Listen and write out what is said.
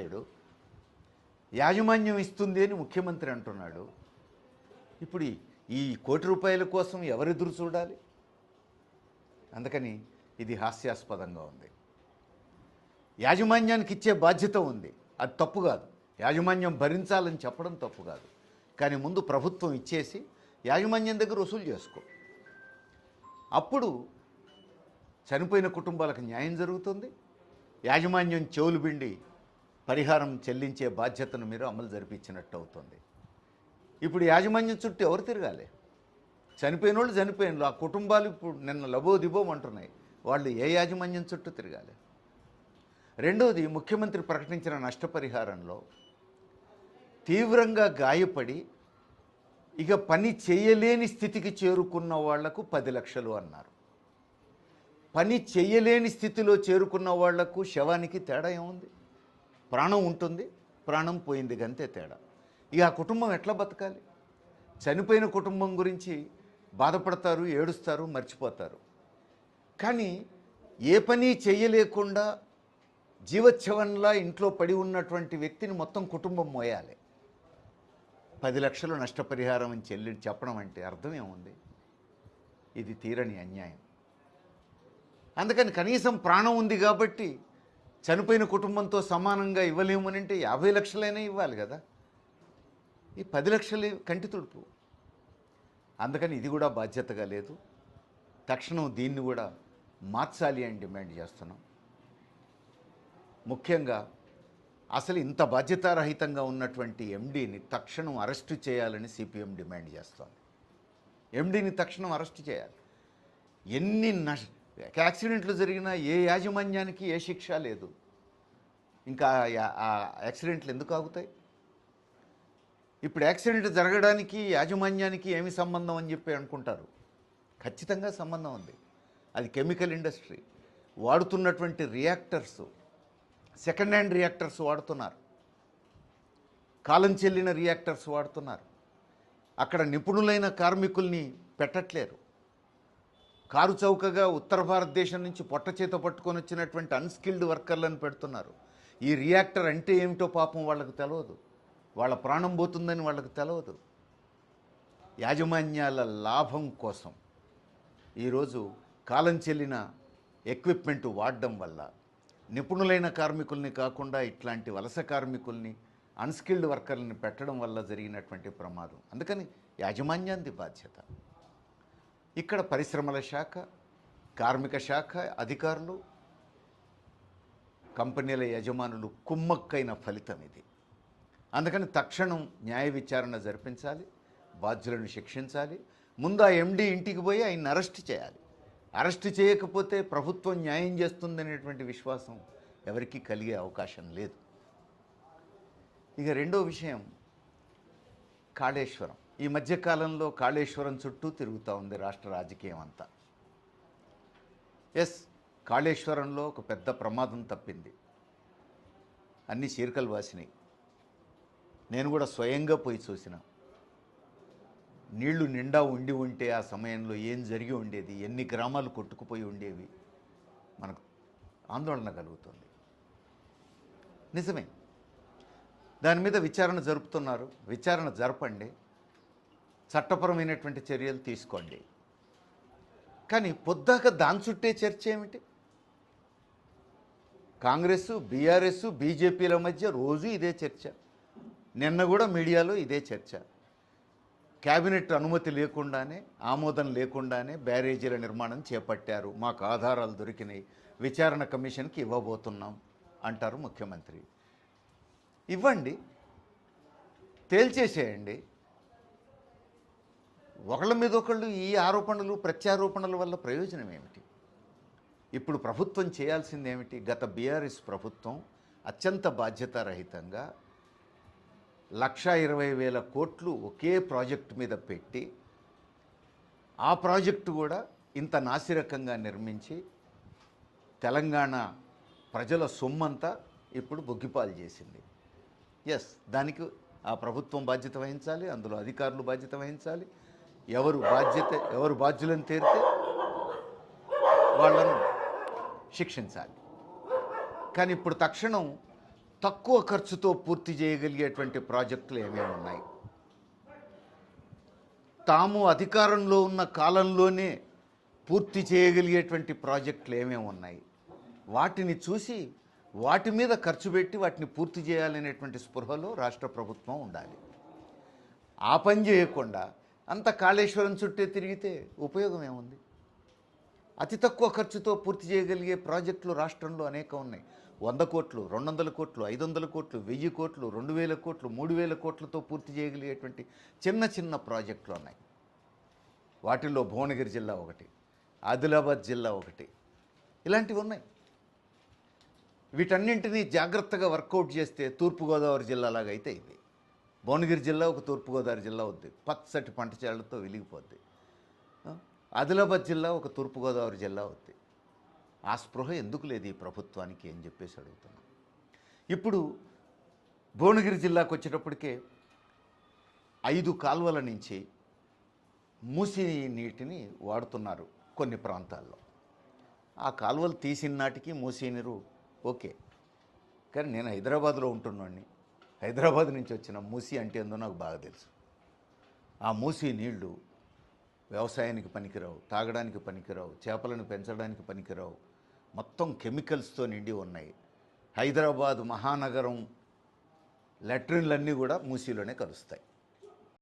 ఇవ్వట్లేడు యాజమాన్యం ఇస్తుంది అని ముఖ్యమంత్రి అంటున్నాడు. ఇప్పుడు ఈ- కోటి రూపాయల కోసం ఎవరెదురు చూడాలి? అందుకని ఇది హాస్యాస్పదంగా ఉంది. యాజమాన్యానికి ఇచ్చే బాధ్యత ఉంది. అది తప్పు కాదు. యాజమాన్యం భరించాలని చెప్పడం తప్పు కాదు. కానీ ముందు ప్రభుత్వం ఇచ్చేసి యాజమాన్యం దగ్గర వసూలు చేసుకో. అప్పుడు చనిపోయిన కుటుంబాలకు న్యాయం జరుగుతుంది. యాజమాన్యం చెవులు బిండి పరిహారం చెల్లించే బాధ్యతను మీరు అమలు జరిపించినట్టు అవుతుంది ఇప్పుడు యాజమాన్యం చుట్టూ ఎవరు తిరగాలి? చనిపోయిన వాళ్ళు చనిపోయిన వాళ్ళు. ఆ కుటుంబాలు ఇప్పుడు నిన్న లబోదిబోం అంటున్నాయి. వాళ్ళు ఏ యాజమాన్యం చుట్టూ తిరగాలి? రెండవది ముఖ్యమంత్రి ప్రకటించిన నష్టపరిహారంలో తీవ్రంగా గాయపడి ఇక పని చేయలేని స్థితికి చేరుకున్న వాళ్ళకు పది లక్షలు అన్నారు. పని చేయలేని స్థితిలో చేరుకున్న వాళ్ళకు శవానికి తేడా ఏముంది? ప్రాణం ఉంటుంది ప్రాణం పోయింది గంతే తేడా. ఇక ఆ కుటుంబం ఎట్లా బతకాలి? చనిపోయిన కుటుంబం గురించి బాధపడతారు ఏడుస్తారు మర్చిపోతారు. కానీ ఏ పని చేయలేకుండా జీవచ్ఛవంలా ఇంట్లో పడి ఉన్నటువంటి వ్యక్తిని మొత్తం కుటుంబం మోయాలి. పది లక్షలు నష్టపరిహారం అని చెల్లి చెప్పడం అంటే అర్థమేముంది ఇది తీరని అన్యాయం. అందుకని కనీసం ప్రాణం ఉంది కాబట్టి చనిపోయిన కుటుంబంతో సమానంగా ఇవ్వలేమని అంటే యాభై లక్షలైనా ఇవ్వాలి కదా. ఈ పది లక్షలు కంటి తుడుపు. అందుకని ఇది కూడా బాధ్యతగా లేదు. తక్షణం దీన్ని కూడా మార్చాలి అని డిమాండ్ చేస్తున్నాం. ముఖ్యంగా అసలు ఇంత బాధ్యతారహితంగా ఉన్నటువంటి ఎండీని తక్షణం అరెస్టు చేయాలని సిపిఎం డిమాండ్ చేస్తోంది. ఎండీని తక్షణం అరెస్టు చేయాలి. ఎన్ని నష యాక్సిడెంట్లు జరిగినా ఏ యాజమాన్యానికి ఏ శిక్ష లేదు. ఇంకా ఆ ఆ యాక్సిడెంట్లు ఎందుకు ఆగుతాయి? ఇప్పుడు యాక్సిడెంట్ జరగడానికి యాజమాన్యానికి ఏమి సంబంధం అని చెప్పి అనుకుంటారు? ఖచ్చితంగా సంబంధం ఉంది. అది కెమికల్ ఇండస్ట్రీ. వాడుతున్నటువంటి రియాక్టర్స్ సెకండ్ హ్యాండ్ రియాక్టర్స్ వాడుతున్నారు. కాలం చెల్లిన రియాక్టర్స్ వాడుతున్నారు. అక్కడ నిపుణులైన కార్మికుల్ని పెట్టట్లేరు. కారు చౌకగా ఉత్తర భారతదేశం నుంచి పొట్ట చేత పట్టుకొని వచ్చినటువంటి అన్స్కిల్డ్ వర్కర్లను పెడుతున్నారు. ఈ రియాక్టర్ అంటే ఏమిటో పాపం వాళ్ళకు తెలియదు వాళ్ళ ప్రాణం పోతుందని వాళ్ళకు తెలియదు యాజమాన్యాల లాభం కోసం ఈరోజు కాలం చెల్లిన ఎక్విప్మెంట్ వాడడం వల్ల నిపుణులైన కార్మికుల్ని కాకుండా ఇట్లాంటి వలస కార్మికుల్ని అన్స్కిల్డ్ వర్కర్లని పెట్టడం వల్ల జరిగినటువంటి ప్రమాదం. అందుకని యాజమాన్యానికి బాధ్యత. ఇక్కడ పరిశ్రమల శాఖ కార్మిక శాఖ అధికారులు కంపెనీల యజమానులు కుమ్మక్కైన ఫలితం ఇది. అందుకని తక్షణం న్యాయ విచారణ జరిపించాలి బాధ్యులను శిక్షించాలి ముందు ఆ ఎండీ ఇంటికి పోయి ఆయన అరెస్ట్ చేయాలి. అరెస్ట్ చేయకపోతే ప్రభుత్వం న్యాయం చేస్తుందనేటువంటి విశ్వాసం ఎవరికీ కలిగే అవకాశం లేదు. ఇక రెండో విషయం కాళేశ్వరం. ఈ మధ్యకాలంలో కాళేశ్వరం చుట్టూ తిరుగుతూ ఉంది రాష్ట్ర రాజకీయం అంతా. ఎస్ కాళేశ్వరంలో ఒక పెద్ద ప్రమాదం తప్పింది. అన్ని చీరికలు వాసినాయి. నేను కూడా స్వయంగా పోయి చూసిన. నీళ్ళు నిండా ఉండి ఉంటే ఆ సమయంలో ఏం జరిగి ఉండేది? ఎన్ని గ్రామాలు కొట్టుకుపోయి ఉండేవి? మనకు ఆందోళన కలుగుతుంది. నిజమే. దాని మీద విచారణ జరుపుతున్నారు. విచారణ జరపండి. చట్టపరమైనటువంటి చర్యలు తీసుకోండి. కానీ పొద్దాక దాని చుట్టే చర్చ ఏమిటి? కాంగ్రెస్ బీఆర్ఎస్ బీజేపీల మధ్య రోజు ఇదే చర్చ. నిన్న కూడా మీడియాలో ఇదే చర్చ. కేబినెట్ అనుమతి లేకుండానే ఆమోదం లేకుండానే బ్యారేజీల నిర్మాణం చేపట్టారు. మాకు ఆధారాలు దొరికినాయి. విచారణ కమిషన్కి ఇవ్వబోతున్నాం అంటారు ముఖ్యమంత్రి. ఇవ్వండి. తేల్చేసేయండి. ఒకళ్ళ మీద ఒకళ్ళు ఈ ఆరోపణలు ప్రత్యారోపణల వల్ల ప్రయోజనం ఏమిటి? ఇప్పుడు ప్రభుత్వం చేయాల్సింది ఏమిటి? గత బీఆర్ఎస్ ప్రభుత్వం అత్యంత బాధ్యతారహితంగా లక్షా ఇరవై వేల కోట్లు ఒకే ప్రాజెక్టు మీద పెట్టి ఆ ప్రాజెక్టు కూడా ఇంత నాసిరకంగా నిర్మించి తెలంగాణ ప్రజల సొమ్మంతా ఇప్పుడు బొగ్గిపాలు చేసింది. ఎస్ దానికి ఆ ప్రభుత్వం బాధ్యత వహించాలి అందులో అధికారులు బాధ్యత వహించాలి ఎవరు బాధ్యత ఎవరు బాధ్యులను తీరితే వాళ్ళను శిక్షించాలి. కానీ ఇప్పుడు తక్షణం తక్కువ ఖర్చుతో పూర్తి చేయగలిగేటువంటి ప్రాజెక్టులు ఏమేమి ఉన్నాయి? తాము అధికారంలో ఉన్న కాలంలోనే పూర్తి చేయగలిగేటువంటి ప్రాజెక్టులు ఏమేమి ఉన్నాయి? వాటిని చూసి వాటి మీద ఖర్చు పెట్టి వాటిని పూర్తి చేయాలనేటువంటి స్పృహలో రాష్ట్ర ప్రభుత్వం ఉండాలి. ఆ పని చేయకుండా అంత కాళేశ్వరం చుట్టే తిరిగితే ఉపయోగం ఏముంది? అతి తక్కువ ఖర్చుతో పూర్తి చేయగలిగే ప్రాజెక్టులు రాష్ట్రంలో అనేక ఉన్నాయి. వంద కోట్లు రెండు వందల కోట్లు ఐదు వందల కోట్లు వెయ్యి కోట్లు రెండు వేల కోట్లు మూడు వేల కోట్లతో పూర్తి చేయగలిగేటువంటి చిన్న చిన్న ప్రాజెక్టులు ఉన్నాయి. వాటిల్లో భువనగిరి జిల్లా ఒకటి ఆదిలాబాద్ జిల్లా ఒకటి ఇలాంటివి ఉన్నాయి. వీటన్నింటినీ జాగ్రత్తగా వర్కౌట్ చేస్తే తూర్పుగోదావరి జిల్లాలాగా అయితే ఇది భువనగిరి జిల్లా ఒక తూర్పుగోదావరి జిల్లా ఉంది పచ్చటి పంట చేళ్ళతో వెలిగిపోద్ది. ఆదిలాబాద్ జిల్లా ఒక తూర్పుగోదావరి జిల్లా ఉంది ఆ స్పృహ ఎందుకు లేదు ఈ ప్రభుత్వానికి అని చెప్పేసి అడుగుతున్నాం. ఇప్పుడు భువనగిరి జిల్లాకు వచ్చేటప్పటికే ఐదు కాలువల నుంచి మూసి నీటిని వాడుతున్నారు కొన్ని ప్రాంతాల్లో. ఆ కాలువలు తీసిన నాటికి మూసీ నీరు ఓకే. కానీ నేను హైదరాబాద్లో ఉంటున్నాడిని హైదరాబాద్ నుంచి వచ్చిన మూసి అంటే ఏందో నాకు బాగా తెలుసు. ఆ మూసి నీళ్ళు వ్యవసాయానికి పనికిరావు తాగడానికి పనికిరావు చేపలను పెంచడానికి పనికిరావు మొత్తం కెమికల్స్తో నిండి ఉన్నాయి. హైదరాబాద్ మహానగరం లెట్రిన్లన్నీ కూడా మూసీలోనే కలుస్తాయి.